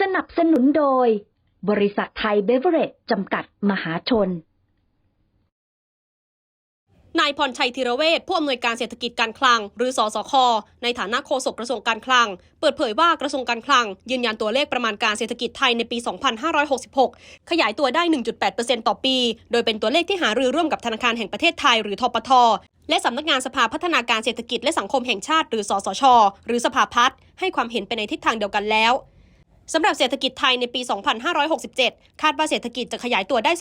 สนับสนุนโดย บริษัทไทยเบเวอเรจจำกัดมหาชน นายพรชัยธีระเวชผู้อำนวยการเศรษฐกิจการคลัง หรือสสค ในฐานะโฆษกกระทรวงการคลัง เปิดเผยว่ากระทรวงการคลัง ยืนยันตัวเลขประมาณการเศรษฐกิจไทยในปี 2566 ขยายตัวได้ 1.8%ต่อปี โดยเป็นตัวเลขที่หารือร่วมกับธนาคารแห่งประเทศไทยหรือทปทและสำนักงานสภาพัฒนาการเศรษฐกิจและสังคมแห่งชาติ หรือสสช หรือสภาพัฒน์ให้ความเห็นไปในทิศทางเดียวกันแล้ว สำหรับเศรษฐกิจไทยในปี 2567 คาดว่าเศรษฐกิจจะขยายตัวได้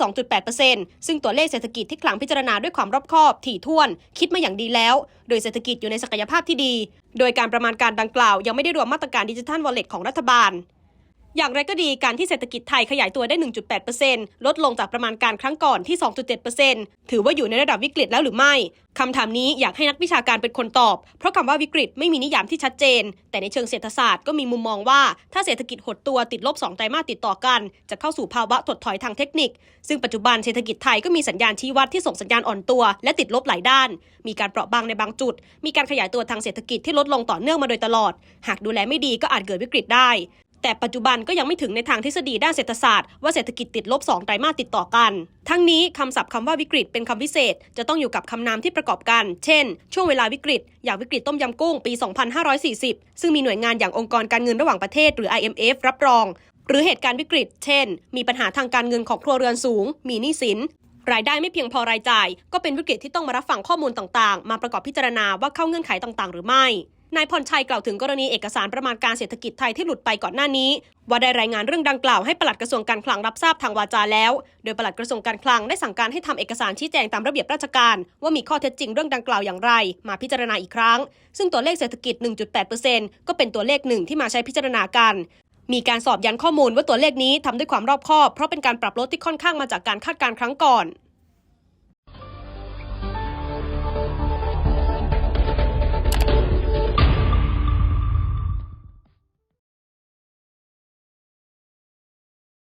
2.8%ซึ่งตัวเลขเศรษฐกิจที่คลังพิจารณาด้วยความรอบคอบ ถี่ถ้วน คิดมาอย่างดีแล้ว โดยเศรษฐกิจอยู่ในศักยภาพที่ดี โดยการประมาณการดังกล่าว ยังไม่ได้รวมมาตรการดิจิทัลวอลเล็ตของรัฐบาล อย่างไรก็ดีการที่เศรษฐกิจไทยขยายตัวได้ 1.8%ลดลงจากประมาณการครั้งก่อนที่ 2.7%ถือว่าอยู่ในระดับวิกฤตแล้วหรือไม่คำถามนี้อยากให้นักวิชาการเป็นคนตอบ เพราะคำว่าวิกฤตไม่มีนิยามที่ชัดเจน แต่ในเชิงเศรษฐศาสตร์ก็มีมุมมองว่า ถ้าเศรษฐกิจหดตัวติดลบ2ไตรมาสติดต่อกัน จะเข้าสู่ภาวะถดถอยทางเทคนิค ซึ่งปัจจุบันเศรษฐกิจไทยก็มีสัญญาณชี้วัดที่ส่งสัญญาณอ่อนตัว และติดลบหลายด้าน มีการเปราะบางในบางจุด มีการขยายตัวทางเศรษฐกิจที่ลดลงต่อเนื่องมาโดยตลอด หากดูแลไม่ดีก็อาจเกิดวิกฤตได้ แต่ปัจจุบันก็ยังไม่ถึงในทางทฤษฎีด้านเศรษฐศาสตร์ว่าเศรษฐกิจติดลบ2ไตรมาสติดต่อกัน ทั้งนี้คำศัพท์คำว่าวิกฤตเป็นคำพิเศษ จะต้องอยู่กับคำนามที่ประกอบกัน เช่น ช่วงเวลาวิกฤต อย่างวิกฤตต้มยำกุ้งปี 2540 ซึ่งมีหน่วยงานอย่างองค์กรการเงินระหว่างประเทศหรือ IMF รับรอง หรือเหตุการณ์วิกฤต เช่น มีปัญหาทางการเงินของครัวเรือนสูง มีหนี้สินรายได้ไม่เพียงพอรายจ่าย ก็เป็นวิกฤตที่ต้องมารับฟังข้อมูลต่างๆ มาประกอบพิจารณาว่าเข้าเงื่อนไขต่างๆ หรือไม่ นายพรชัยกล่าวถึงกรณีเอกสารประมาณการเศรษฐกิจไทยที่หลุดไปก่อนหน้านี้ ว่าได้รายงานเรื่องดังกล่าวให้ปลัดกระทรวงการคลังรับทราบทางวาจาแล้ว โดยปลัดกระทรวงการคลังได้สั่งการให้ทำเอกสารชี้แจงตามระเบียบราชการ ว่ามีข้อเท็จจริงเรื่องดังกล่าวอย่างไร มาพิจารณาอีกครั้ง ซึ่งตัวเลขเศรษฐกิจ 1.8%ก็เป็นตัวเลขหนึ่งที่มาใช้พิจารณากันมีการสอบยันข้อมูลว่าตัวเลขนี้ทำด้วยความรอบคอบ เพราะเป็นการปรับลดที่ค่อนข้างมาจากการคาดการณ์ครั้งก่อน